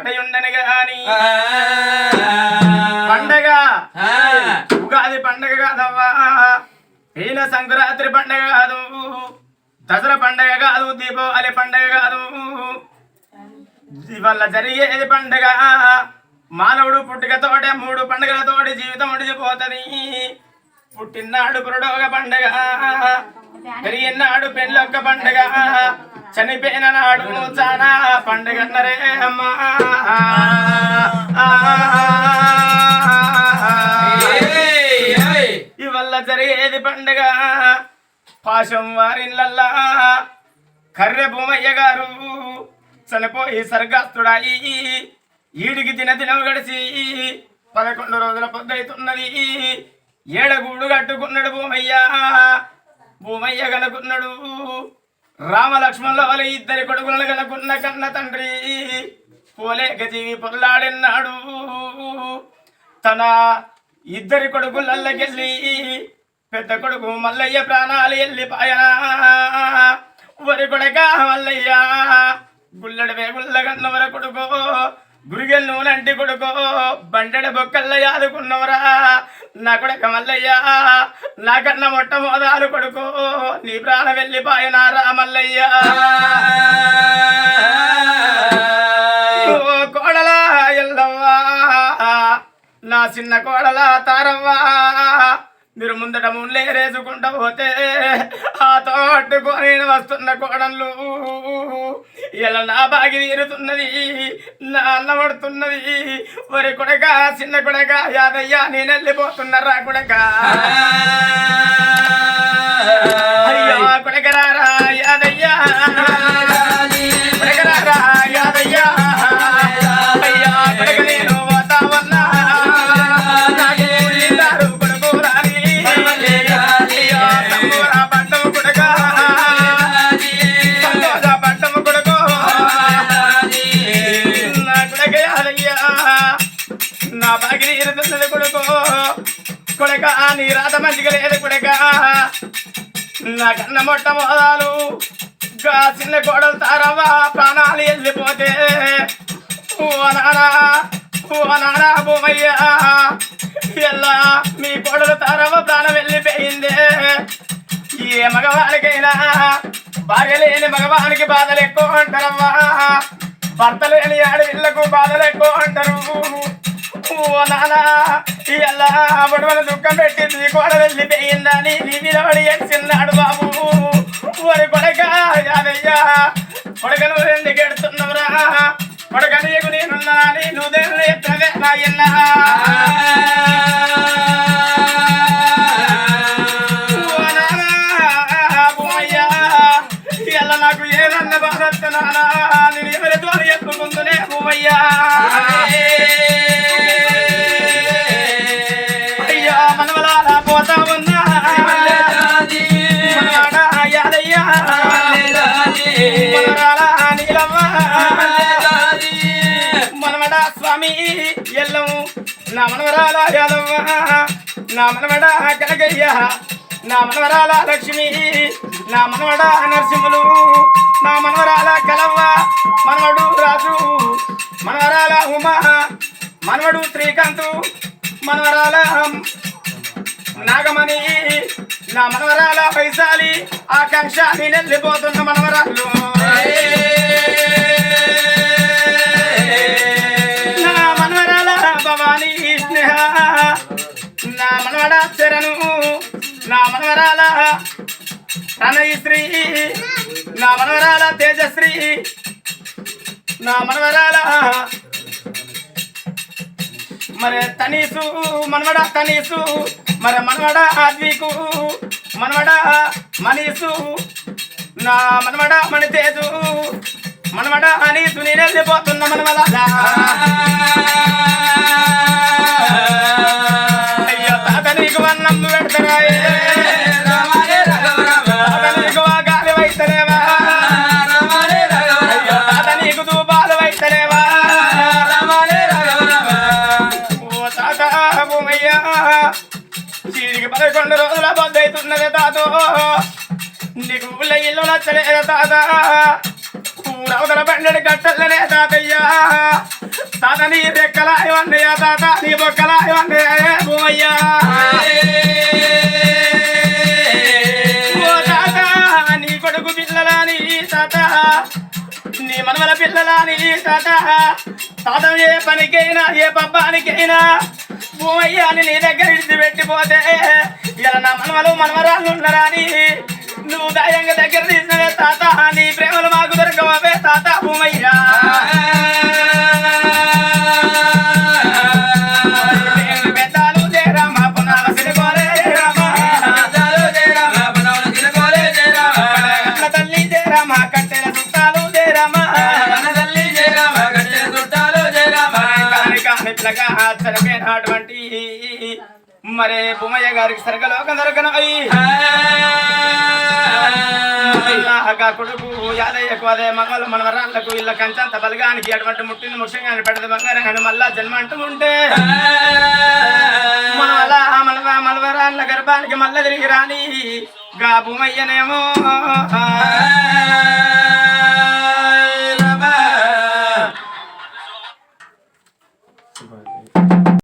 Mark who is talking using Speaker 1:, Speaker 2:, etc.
Speaker 1: ఉండను గాని. పండగ. ఉగాది పండగ కాదవ్వా. ఈయన సంక్రాంతి పండగ కాదు. దసరా పండగ కాదు. దీపావళి పండగ కాదు. వల్ల జరిగేది పండగ. మానవుడు పుట్టుకతోటే మూడు పండుగలతోటి జీవితం ఒడిచిపోతుంది పుట్టినాడు పురుడోగ పండగ. పెరిగినాడు పెళ్ళొక్క పండగ. చనిపోయిన నాడు చాలా పండగ అన్నరే అమ్మా. ఇవల్ల జరిగేది పండగ. పాశం వారిన్లల్లా కర్రె భూమయ్య గారు చనిపోయి సర్గాస్తుడాయి ఈడికి దిన దినం గడిచి పదకొండు రోజుల పొద్దైతున్నది ఏడగూడు కట్టుకున్నాడు భూమయ్య. భూమయ్య కనుకున్నాడు రామ లక్ష్మణుల ఇద్దరి కొడుకులను కనుకున్న కన్న తండ్రి పోలేక జీవి పొల్లాడినాడు తన ఇద్దరి కొడుకులల్లకెళ్ళి పెద్ద కొడుకు మల్లయ్య ప్రాణాలు వెళ్ళిపాయనా వరి కొడక మల్లయ్య గుల్లడి వేగుల్ల కన్నవర కొడుకో గురిగెల్ నూనెంటి కొడుకో బండెడ బొక్కల్ల యాదుకున్నవరా. నా కొడక మల్లయ్య నాకన్న మొట్టమొదలు కొడుకో నీ ప్రాణ వెళ్ళిపాయనారా మల్లయ్య. ఓ కోడలా ఎల్లవ్వా నా చిన్న కోడలా తారవ్వా. మీరు ముందట ముళ్ళేరేసుకుంటా పోతే ఆ తోట్టుకొని వస్తున్న కోడళ్ళు. ఇలా నా బాగి తీరుతున్నది నా అన్న పడుతున్నది. ఒరి కొడక చిన్న కొడక యాదయ్యా నేను వెళ్ళిపోతున్నారా కొడక. కొడక నీ రాత మంచిగా లేదు కొడక. నా కన్న మొట్టమొదలు గా చిన్న కోడలు తారవా ప్రాణాలు వెళ్ళిపోతే. ఓ నానా ఓ నానా ఎల్లా మీ కోడలు తారవ ప్రాణం వెళ్ళిపోయిందే. ఏ మగవాడికైనా భార్య లేని మగవానికి బాధలు ఎక్కువ అంటారమ్మా భర్త లేని ఆడపిల్లకు బాధలు ఎక్కువ అంటారు. ఓ నానా అప్పుడు మన దుఃఖం పెట్టింది కోడ వెళ్ళిపోయిందని నీ విలువడి బాబు. ఒరి కొడక యాదయ్యా కొడక నువ్వు ఎందుకు ఎడుతున్నావురా? కొడక నీకు నేనున్నా నీ నువ్వు దేవుడు ఎత్తవే నాయన్నా స్వామి ఎల్లము నా మనవరాల యాదవ్వ. నా మనవడా కనకయ్య నా మనవరాల లక్ష్మి. నా మనవడా నరసింహులు. నా మనవరాల కలవ్వ. మనవడు రాజు. మనవరాల ఉమా. మనవడు శ్రీకాంతు. మనవరాల నాగమణి. నా మనవరాల వైశాలి. ఆకాంక్ష నేను వెళ్ళిపోతున్న మనవరాలు వాణి స్నేహ. నా మనవడ చరణు నా మనవరాల శ్రీ నా మనవరాల తేజశ్రీ. నా మనవరాల మరి తనీసు మనవడ తనీసు మరి మనవడ ఆద్వికు మనవడ మనీసు. నా మనవడ మణితేజు మనవడ అనీసు నేను వెళ్ళిపోతున్న పదకొండు రోజుల బొద్దైతున్నది తాతో నీకు ఊళ్ళో ఇల్లు నచ్చలేదు తాత ఊరవతల బండడి కట్టలనే తాతయ్య తాత నీ రెక్కలాయ అన్నయ్య తాత నీ బొక్కలాయ అన్నయ్య భూమయ్య? తాత నీ మనవల పిల్లలాని తాత తాత ఏ పనికైనా ఏ పబ్బానికైనా భూమయ్యాని నీ దగ్గర ఇడిచి పెట్టిపోతే ఇలా నా మనవలు మనవరాళ్ళు ఉన్నారని నువ్వు దయంగా దగ్గర తీసినవే తాత నీ ప్రేమలు మాకు దొరకవే తాత భూమయ్యా. చనిపోయినటువంటి మరే బొమ్మయ్య గారికి సరగలోకం దొరకను. కొడుకు యాదయ్యకు అదే మంగళ మనవరాళ్ళకు ఇళ్ళ కంచంత బలగానికి అటువంటి ముట్టిన ముఖ్యంగా పెడద బంగారం కానీ మళ్ళా జన్మ అంటూ ఉంటే. మనవల మలవ మలవరాళ్ళ గర్భానికి మల్ల తిరిగి రాని గా భూమయ్యనేమో.